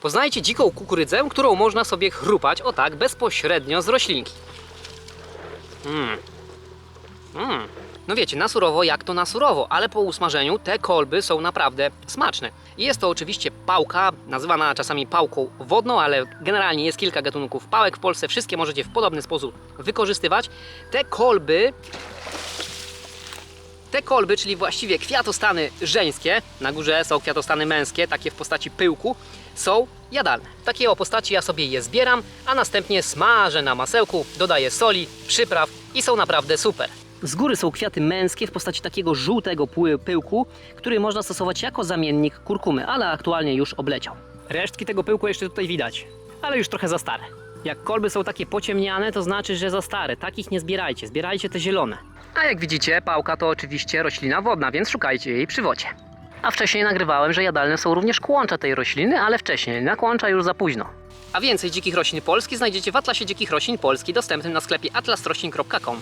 Poznajcie dziką kukurydzę, którą można sobie chrupać o tak bezpośrednio z roślinki. Mmm. Mmm. No wiecie, na surowo jak to na surowo, ale po usmażeniu te kolby są naprawdę smaczne. Jest to oczywiście pałka, nazywana czasami pałką wodną, ale generalnie jest kilka gatunków pałek w Polsce. Wszystkie możecie w podobny sposób wykorzystywać. Te kolby te kolby, czyli właściwie kwiatostany żeńskie, na górze są kwiatostany męskie, takie w postaci pyłku, są jadalne. W takiej o postaci ja sobie je zbieram, a następnie smażę na masełku, dodaję soli, przypraw i są naprawdę super. Z góry są kwiaty męskie w postaci takiego żółtego pyłku, który można stosować jako zamiennik kurkumy, ale aktualnie już obleciał. Resztki tego pyłku jeszcze tutaj widać, ale już trochę za stare. Jak kolby są takie pociemniane, to znaczy, że za stare. Takich nie zbierajcie, zbierajcie te zielone. A jak widzicie, pałka to oczywiście roślina wodna, więc szukajcie jej przy wodzie. A wcześniej nagrywałem, że jadalne są również kłącza tej rośliny, ale wcześniej, na kłącza już za późno. A więcej dzikich roślin Polski znajdziecie w Atlasie Dzikich Roślin Polski dostępnym na sklepie atlasroślin.com.